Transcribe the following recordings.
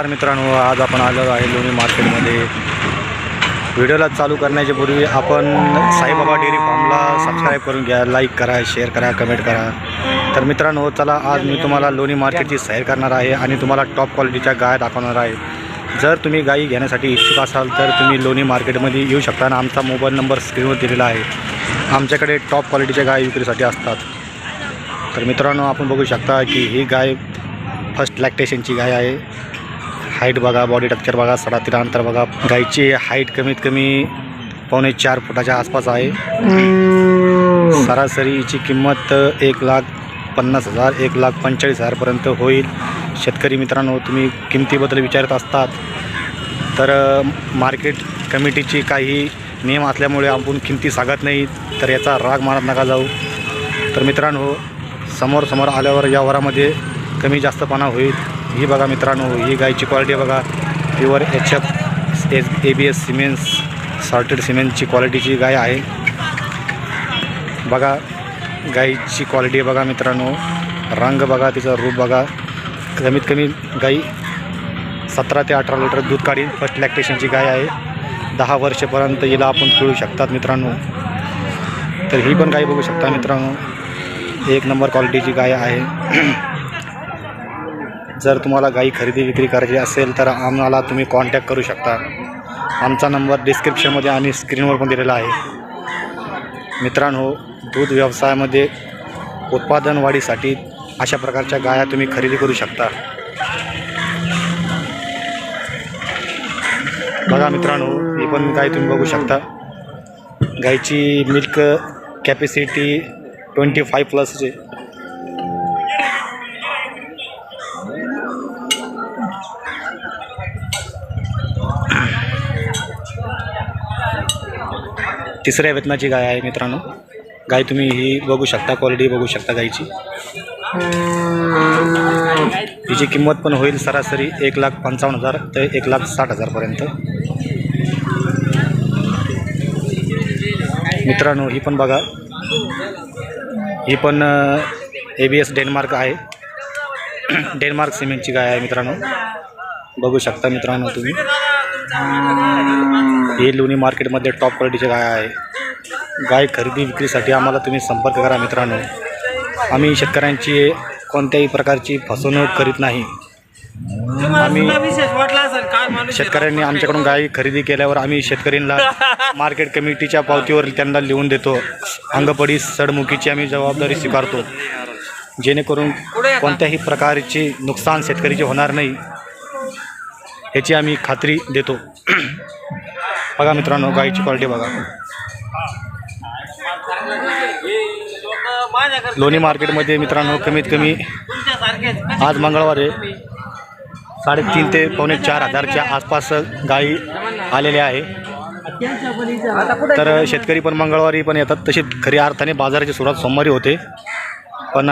नमस्कार मित्रांनो आज आपण आलो आहे लोणी मार्केटमध्ये. व्हिडिओला चालू करण्याच्या पूर्वी आपण साईबाबा डेअरी फार्मला सबस्क्राईब करून घ्या लाईक करा शेअर करा कमेंट करा. तर मित्रांनो चला आज मी तुम्हाला लोणी मार्केटची सैर करणार आहे आणि तुम्हाला टॉप क्वालिटीच्या गाय दाखवणार आहे. जर तुम्ही गायी घेण्यासाठी इच्छुक असाल तर तुम्ही लोणी मार्केटमध्ये येऊ शकता आणि आमचा मोबाईल नंबर स्क्रीनवर दिलेला आहे. आमच्याकडे टॉप क्वालिटीच्या गाय विक्रीसाठी असतात. तर मित्रांनो आपण बघू शकता की ही गाय फर्स्ट लॅक्टेशनची गाय आहे. हाईट बघा बॉडी टक्चर बघा सडातीला अंतर बघा. गायची हाईट कमीत कमी पावणे चार फुटाच्या आसपास आहे. सरासरी हिची किंमत एक लाख पन्नास हजार एक लाख पंचेचाळीस हजारपर्यंत होईल. शेतकरी मित्रांनो तुम्ही किमतीबद्दल विचारत असतात तर मार्केट कमिटीची काही नियम असल्यामुळे आपण किमती सांगत नाही तर याचा राग मानत नका जाऊ. तर मित्रांनो समोर समोर आल्यावर या वरामध्ये कमी जास्तपणा होईल. ही बघा मित्रांनो ही गायची क्वालिटी बघा. Pure H F S A B S semens sorted सिमेंटची क्वालिटीची गाय आहे. बघा गाईची क्वालिटी बघा मित्रांनो. रंग बघा तिचा रूप बघा. कमीत कमी गाई सतरा ते अठरा लिटर दूध काढी फर्स्ट लॅक्टेशनची गाय आहे. दहा वर्षपर्यंत हिला आपण पिळू शकतात मित्रांनो. तर ही पण गाय बघू शकता मित्रांनो. एक नंबर क्वालिटीची गाय आहे. जर तुम्हाला गाई खरेदी विक्री करायची असेल तर आम्हाला तुम्ही कॉन्टॅक्ट करू शकता. आमचा नंबर डिस्क्रिप्शनमध्ये आणि स्क्रीनवर पण दिलेला आहे. मित्रांनो दूध व्यवसायामध्ये उत्पादन वाढीसाठी अशा प्रकारच्या गाया तुम्ही खरेदी करू शकता. बघा मित्रांनो ही पण गाय तुम्ही बघू शकता. गायची मिल्क कॅपॅसिटी ट्वेंटी फाय प्लसचे तिसऱ्या वेतनाची गाय आहे मित्रांनो. गाय तुम्ही ही बघू शकता क्वालिटी बघू शकता गायची. हिची किंमत पण होईल सरासरी एक लाख पंचावन्न हजार ते एक लाख साठ हजारपर्यंत मित्रांनो ही पण बघा. ही पण ए बी एस डेन्मार्क आहे. डेन्मार्क सिमेंटची गाय आहे मित्रांनो. बघू शकता मित्रांनो तुम्ही. ही लोणी मार्केटमध्ये टॉप क्वालिटीची गाय आहे. गाय खरेदी विक्रीसाठी आम्हाला तुम्ही संपर्क करा मित्रांनो. आम्ही शेतकऱ्यांची कोणत्याही प्रकारची फसवणूक करीत नाही. आम्ही शेतकऱ्यांनी आमच्याकडून गायी खरेदी केल्यावर आम्ही शेतकऱ्यांना मार्केट कमिटीच्या पावतीवर त्यांना लिहून देतो. अंगपडी सडमुखीची आम्ही जबाबदारी स्वीकारतो. जेणेकरून कोणत्याही प्रकारची नुकसान शेतकरीचे होणार नाही याची आम्ही खात्री देतो. बघा मित्रांनो गाईची क्वालिटी बघा. लोणी मार्केटमध्ये मित्रांनो कमीत कमी आज मंगळवार आहे. साडेतीन ते पावणे चार हजारच्या आसपास गाई आलेल्या आहे. तर शेतकरी पण मंगळवारी पण येतात. तसे खऱ्या अर्थाने बाजाराची सुरुवात सोमवारी होते. पण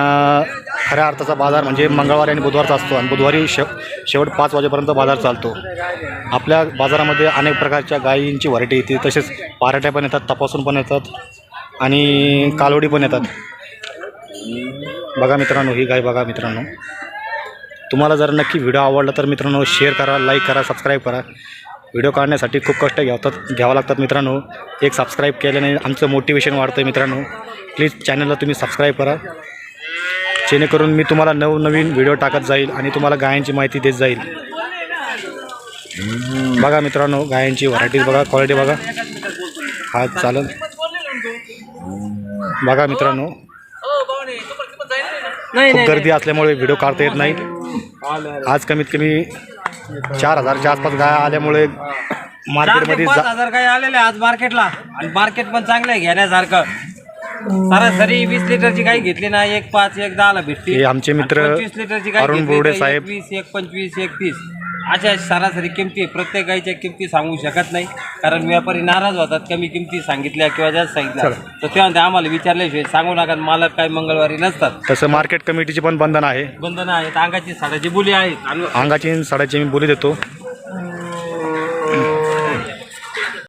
खऱ्या अर्थाचा बाजार म्हणजे मंगळवारी आणि बुधवारचा असतो आणि बुधवारी शेव शेवट पाच वाजेपर्यंत बाजार चालतो. आपल्या बाजारामध्ये अनेक प्रकारच्या गायींची व्हरायटी येते तसेच पाराट्या पण येतात तपासून पण येतात आणि कालवडी पण येतात. बघा मित्रांनो ही गाय बघा मित्रांनो. तुम्हाला जर नक्की व्हिडिओ आवडला तर मित्रांनो शेअर करा लाईक करा सबस्क्राईब करा. व्हिडिओ काढण्यासाठी खूप कष्ट घ्यावतात घ्यावं लागतात मित्रांनो. एक सबस्क्राईब केल्याने आमचं मोटिवेशन वाढतं आहे मित्रांनो. प्लीज चॅनलला तुम्ही सबस्क्राईब करा. जेणेकरून मी तुम्हाला नवनवीन व्हिडिओ टाकत जाईल आणि तुम्हाला गायांची माहिती देत जाईल. बघा मित्रांनो गायांची व्हरायटीज बघा क्वालिटी बघा. हा चालेल. बघा मित्रांनो खूप गर्दी असल्यामुळे व्हिडिओ काढता येत नाही आज कमीत कमी चार हजारच्या आसपास गाय आल्यामुळे मार्केटमध्ये हजार आज मार्केटला. आणि मार्केट पण चांगलं आहे घेण्यासारखं. सरासरी वीस लिटरची गाय घेतली ना एक पाच एक दहाला भेटते हे आमचे मित्र आणि पंचवीस लिटरची गाय अरुण घेतली बोर्डे तर साहेब. एक वीस एक पंचवीस एक तीस. अशा सरासरी किमती. प्रत्येक गायच्या किमती सांगू शकत नाही. कारण व्यापारी नाराज होतात कमी किमती सांगितल्या किंवा जास्त सांगितल्या. तर तेव्हा ते आम्हाला विचारल्याशिवाय सांगू नका मालक काय मंगळवारी नसतात. तसं मार्केट कमिटीची पण बंधन आहे. बंधनं आहेत. अंगाची साडाची बोली आहेत. आणि अंगाची आणि साड्याची मी बोली देतो.